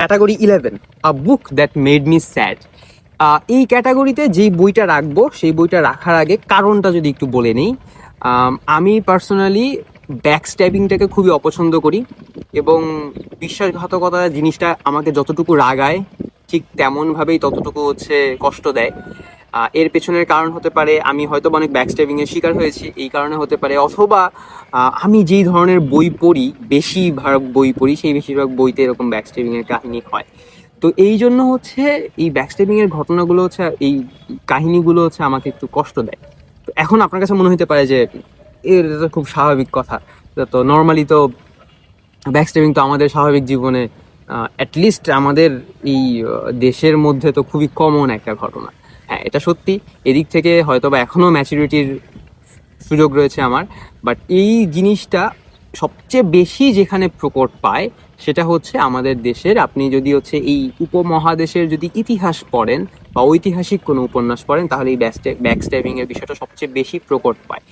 Category eleven a book that made me sad এই ক্যাটাগরিতে যেই বইটা রাখব, সেই বইটা রাখার আগে কারণটা যদি একটু বলে নিই, আমি পার্সোনালি ব্যাক স্ট্যাবিংটাকে খুবই অপছন্দ করি এবং বিশ্বাসঘাতকতা জিনিসটা আমাকে যতটুকু রাগায়, ঠিক তেমনভাবেই ততটুকু হচ্ছে কষ্ট দেয়। এর পেছনের কারণ হতে পারে আমি হয়তো অনেক ব্যাকস্ট্যাবিং এর শিকার হয়েছি, এই কারণে হতে পারে, অথবা আমি যেই ধরনের বই পড়ি, বেশিরভাগ বই পড়ি, সেই বেশিরভাগ বইতে এরকম ব্যাকস্ট্যাবিং এর কাহিনী হয়। তো এই জন্য হচ্ছে, এই ব্যাকস্ট্যাবিং এর ঘটনাগুলো হচ্ছে, এই কাহিনীগুলো হচ্ছে আমাকে একটু কষ্ট দেয়। তো এখন আপনার কাছে মনে হতে পারে যে, এর খুব স্বাভাবিক কথা। তো নর্মালি তো ব্যাকস্ট্যাবিং তো আমাদের স্বাভাবিক জীবনে অ্যাটলিস্ট আমাদের এই দেশের মধ্যে তো খুবই কমন একটা ঘটনা। হ্যাঁ এটা সত্যি। এদিক থেকে হয়তো বা এখনও ম্যাচুরিটির সুযোগ রয়েছে আমার। বাট এই জিনিসটা সবচেয়ে বেশি যেখানে প্রকট পায়, সেটা হচ্ছে আমাদের দেশের, আপনি যদি হচ্ছে এই উপমহাদেশের যদি ইতিহাস পড়েন বা ঐতিহাসিক কোনো উপন্যাস পড়েন, তাহলে এই ব্যাকস্ট্যাবিং এর বিষয়টা সবচেয়ে বেশি প্রকট পায়।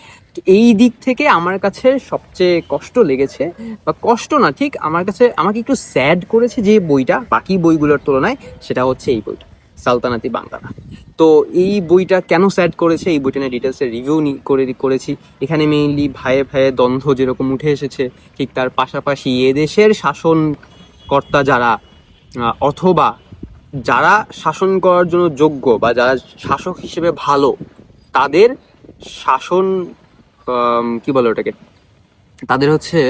এই দিক থেকে আমার কাছে সবচেয়ে কষ্ট লেগেছে, বা কষ্ট না, ঠিক আমার কাছে, আমাকে একটু স্যাড করেছে যে বইটা, বাকি বইগুলোর তুলনায়, সেটা হচ্ছে এই বইটা। সালতানাতি বাংলানা তো এই বইটা কেন স্যাড করেছে? এই বইটা নিয়ে ডিটেলসে রিভিউ করে করেছি। এখানে মেইনলি ভাইয়ে ভাইয়ে দ্বন্দ্ব যেরকম উঠে এসেছে, ঠিক তার পাশাপাশি এদেশের শাসনকর্তা যারা অথবা যারা শাসন করার জন্য যোগ্য বা যারা শাসক হিসেবে ভালো, তাদের শাসন কি বলে ওটাকে? তাদের হচ্ছে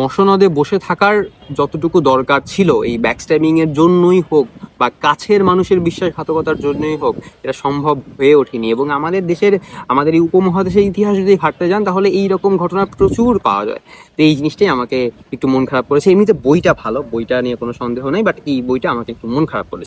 মসনদে বসে থাকার যতটুকু দরকার ছিল, এই ব্যাকস্ট্যাবিং এর জন্যই হোক বা কাছের মানুষের বিশ্বাসঘাতকতার জন্যই হোক, এটা সম্ভব হয়ে ওঠেনি। এবং আমাদের দেশের, আমাদের এই উপমহাদেশের ইতিহাস যদি ঘাটতে যান, তাহলে এই রকম ঘটনা প্রচুর পাওয়া যায়। তো এই জিনিসটাই আমাকে একটু মন খারাপ করেছে। এমনিতে বইটা ভালো, বইটা নিয়ে কোনো সন্দেহ নেই বাট এই বইটা আমাকে একটু মন খারাপ করেছে।